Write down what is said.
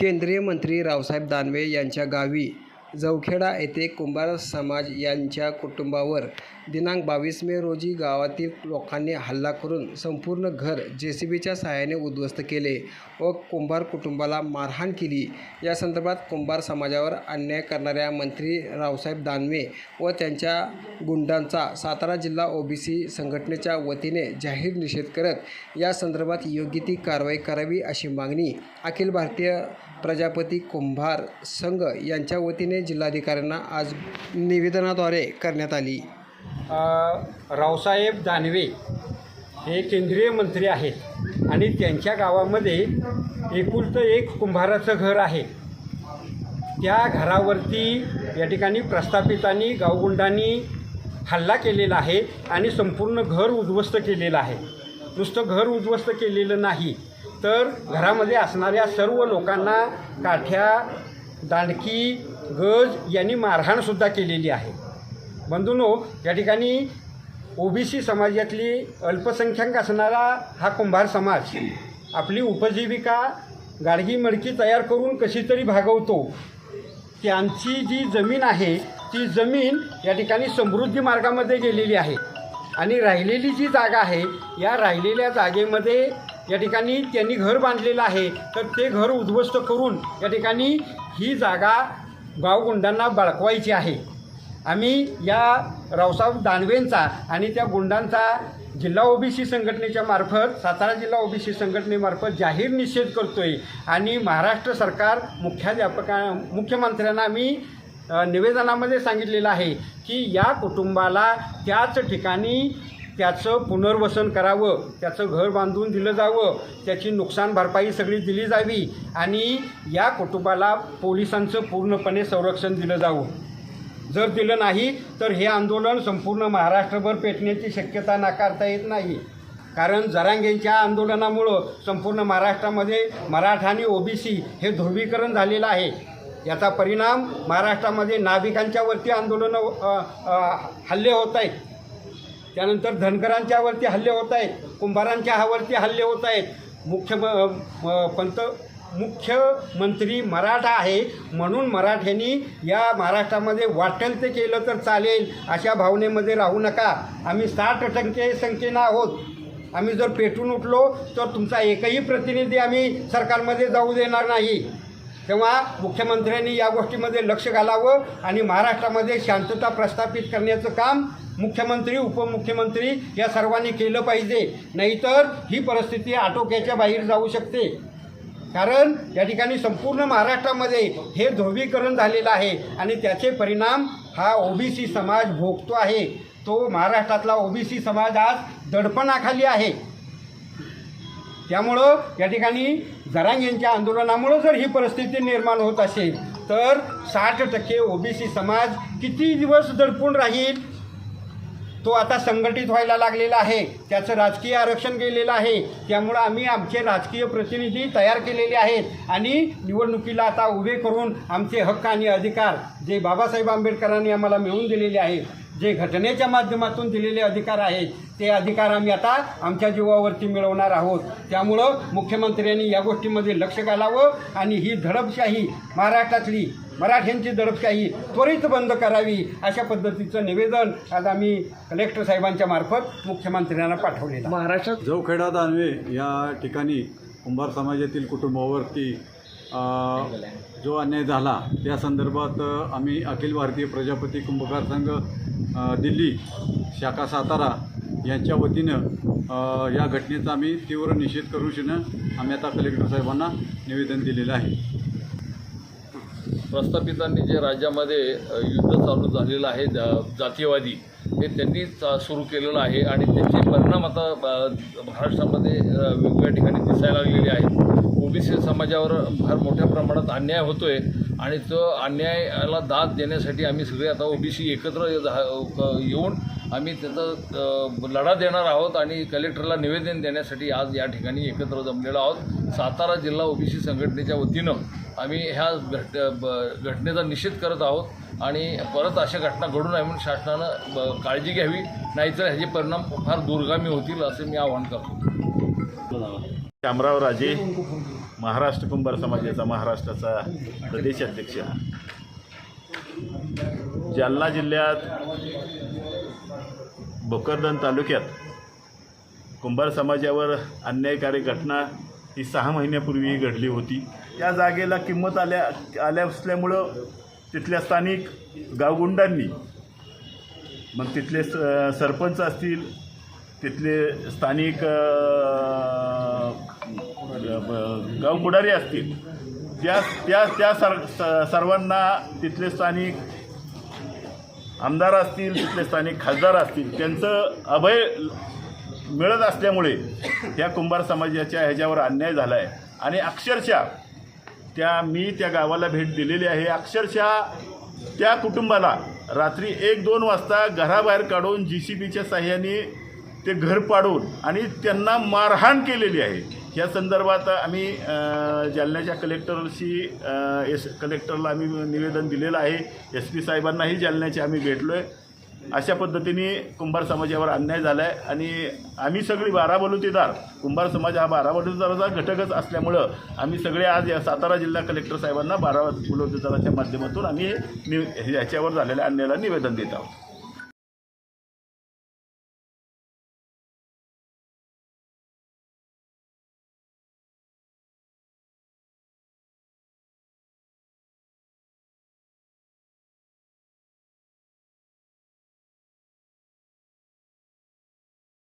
केंद्रीय मंत्री रावसाहेब दानवे यांच्या गावी जवखेडा येथे कुंभार समाज यांच्या कुटुंबावर दिनांक बावीस मे रोजी गावातील लोकांनी हल्ला करून संपूर्ण घर जे सी बीच्या सहाय्याने उद्ध्वस्त केले व कुंभार कुटुंबाला मारहाण केली. या संदर्भात कुंभार समाजावर अन्याय करणाऱ्या मंत्री रावसाहेब दानवे व त्यांच्या गुंडांचा सातारा जिल्हा ओबीसी संघटनेच्या वतीने जाहीर निषेध करत या संदर्भात योग्य ती कारवाई करावी अशी मागणी अखिल भारतीय प्रजापती कुंभार संघ यांच्या वतीने जिल्हाधिकाऱ्यांना आज निवेदनाद्वारे करण्यात आली. रावसाहेब दानवे हे केंद्रीय मंत्री आहेत आणि त्यांच्या गावामध्ये एकुलतं एक कुंभाराचं घर आहे. त्या घरावरती या ठिकाणी प्रस्थापितांनी गावगुंडांनी हल्ला केलेला आहे आणि संपूर्ण घर उद्ध्वस्त केलेलं आहे. नुसतं घर उद्ध्वस्त केलेलं नाही तर घरामध्ये असणाऱ्या सर्व लोकांना काठ्या दांडकी गज यांनी मारहाणसुद्धा केलेली आहे. बंधूनो या ठिकाणी ओबीसी समाजातली अल्पसंख्याक असणारा हा कुंभार समाज आपली उपजीविका गाडगी मडकी तयार करून कशी तरी भागवतो त्यांची जी जमीन आहे ती जमीन या ठिकाणी समृद्धी मार्गामध्ये गेलेली आहे. आणि राहिलेली जी जागा आहे या राहिलेल्या जागेमध्ये या ठिकाणी त्यांनी घर बांधलेलं आहे तर ते घर उद्ध्वस्त करून या ठिकाणी ही जागा गावगुंडांना बळकवायची आहे. आम्ही या रावसाहेब दानवेंचा आणि त्या गुंडांचा जिल्हा ओबीसी संघटनेच्या मार्फत सातारा जिल्हा ओबीसी संघटनेमार्फत जाहीर निषेध करतो आहे आणि महाराष्ट्र सरकार मुख्याध्यापका मुख्यमंत्र्यांना आम्ही निवेदनामध्ये सांगितलेलं आहे की या कुटुंबाला त्याच ठिकाणी त्याचं पुनर्वसन करावं त्याचं घर बांधून दिलं जावं त्याची नुकसान भरपाई सगळी दिली जावी आणि या कुटुंबाला पोलिसांचं पूर्णपणे संरक्षण दिलं जावं. जर दिलं नाही तर हे आंदोलन संपूर्ण महाराष्ट्रभर पेटण्याची शक्यता नाकारता येत नाही. कारण जरांगेंच्या आंदोलनामुळं संपूर्ण महाराष्ट्रामध्ये मराठा आणि ओबीसी हे ध्रुवीकरण झालेलं आहे. याचा परिणाम महाराष्ट्रामध्ये नाभिकांच्यावरती आंदोलनं हल्ले होत आहेत. त्यानंतर धनगरांच्यावरती हल्ले होत आहेत. कुंभारांच्या हावरती हल्ले होत आहेत. मुख्य म- पंत मुख्यमंत्री मराठा आहे. म्हणून मराठ्यांनी या महाराष्ट्रामध्ये वाटेल ते केलं तर चालेल. अशा भावनेमध्ये राहू नका. आम्ही साठ टक्के संख्येनं आहोत. आम्ही जर पेटून उठलो तर तुमचा एकही प्रतिनिधी आम्ही सरकारमध्ये जाऊ देणार नाही. तेव्हा मुख्यमंत्र्यांनी या गोष्टीमध्ये लक्ष घालावं आणि महाराष्ट्रामध्ये शांतता प्रस्थापित करण्याचं काम मुख्यमंत्री उपमुख्यमंत्री या सर्वांनी केलं पाहिजे. नाहीतर ही परिस्थिती आटोक्याच्या बाहेर जाऊ शकते. कारण या ठिकाणी संपूर्ण महाराष्ट्रामध्ये हे ध्रुवीकरण झालेलं आहे आणि त्याचे परिणाम हा ओबीसी समाज भोगतो आहे. तो महाराष्ट्रातला ओबीसी समाज आज दडपणाखाली आहे. त्यामुळं या ठिकाणी जरांग यांच्या आंदोलनामुळं जर ही परिस्थिती निर्माण होत असेल तर साठ टक्के ओबीसी समाज किती दिवस दडपून राहील तो आता संघटित व्हायला लागलेला आहे. त्याचं राजकीय आरक्षण गेलेलं आहे. त्यामुळं आम्ही आमचे राजकीय प्रतिनिधी तयार केलेले आहेत. आणि निवडणुकीला आता उभे करून आमचे हक्क आणि अधिकार जे बाबासाहेब आंबेडकरांनी आम्हाला मिळवून दिलेले आहेत जे घटनेच्या माध्यमातून दिलेले अधिकार आहेत ते अधिकार आम्ही आता आमच्या जीवावरती मिळवणार आहोत. त्यामुळं मुख्यमंत्र्यांनी या गोष्टीमध्ये लक्ष घालावं आणि ही धडपशाही महाराष्ट्रातली मराठ्यांची दडपशाही त्वरित बंद करावी अशा पद्धतीचं निवेदन आज आम्ही कलेक्टर साहेबांच्या मार्फत मुख्यमंत्र्यांना पाठवलेलं आहे. महाराष्ट्रात जवखेडा दानवे या ठिकाणी कुंभार समाजातील कुटुंबावरती जो अन्याय झाला त्या संदर्भात आम्ही अखिल भारतीय प्रजापती कुंभकार संघ दिल्ली शाखा सातारा यांच्या वतीनं या घटनेचा आम्ही तीव्र निषेध करूशीनं आम्ही आता कलेक्टर साहेबांना निवेदन दिलेलं आहे प्रस्थापितांनी जे राज्यामध्ये युद्ध चालू झालेलं आहे जा- जातीयवादी हे त्यांनी सुरू केलेलं आहे आणि त्याचे परिणाम आता महाराष्ट्रामध्ये वेगवेगळ्या ठिकाणी दिसायला लागलेले आहेत. ओबीसी समाजावर फार मोठ्या प्रमाणात अन्याय होतो आहे आणि तो अन्यायाला दाद देण्यासाठी आम्ही सगळे आता ओबीसी एकत्र झा- क- येऊन आम्ही त्याचा लढा देणार आहोत आणि कलेक्टरला निवेदन देण्यासाठी आज या ठिकाणी एकत्र जमलेलो आहोत. सातारा जिल्हा ओबीसी संघटनेच्या वतीनं आम्ही ह्या घट ब- घटनेचा निषेध करत आहोत आणि परत अशा घटना घडू नये म्हणून शासनानं ब- काळजी घ्यावी नाहीतर ह्याचे परिणाम फार दूरगामी होतील असे मी आवाहन करतो. कॅमरावर राजे. महाराष्ट्र कुंभार समाजाचा महाराष्ट्राचा प्रदेश अध्यक्ष. जालना जिल्ह्यात भोकरदन तालुक्यात कुंभार समाजावर अन्यायकारी घटना ही सहा महिन्यापूर्वी घडली होती. या जागेला किंमत आल्या आल्या असल्यामुळं तिथल्या स्थानिक गावगुंडांनी मग तिथले स सरपंच असतील तिथले स्थानिक गाव पुढारी असतील. त्या त्या त्या सर स- सर्वांना तिथले स्थानिक आमदार असतील तिथले स्थानिक खासदार असतील त्यांचं अभय मिळत असल्यामुळे त्या कुंभार समाजाच्या ह्याच्यावर अन्याय झाला आहे आणि अक्षरशः त्या मी त्या गावाला भेट दिलेली आहे. अक्षरशः त्या कुटुंबाला रात्री एक दोन वाजता घराबाहेर काढून जी सी बीच्या साह्याने ते घर पाडून आणि त्यांना मारहाण केलेली आहे. या संदर्भात आम्ही जालन्याच्या कलेक्टरशी एस कलेक्टरला आम्ही निवेदन दिलेलं आहे. एस पी साहेबांनाही जालन्याचे आम्ही भेटलो आहे अशा पद्धतीने कुंभार समाजावर अन्याय झाला आहे आणि आम्ही सगळी बारा बलुतेदार कुंभार समाज हा बारा बलुतेदाराचा घटकच असल्यामुळं आम्ही सगळे आज या सातारा जिल्हा कलेक्टर साहेबांना बारा बलुतेदाराच्या माध्यमातून आम्ही हे नि ह्याच्यावर झालेल्या अन्यायाला निवेदन देत आहोत.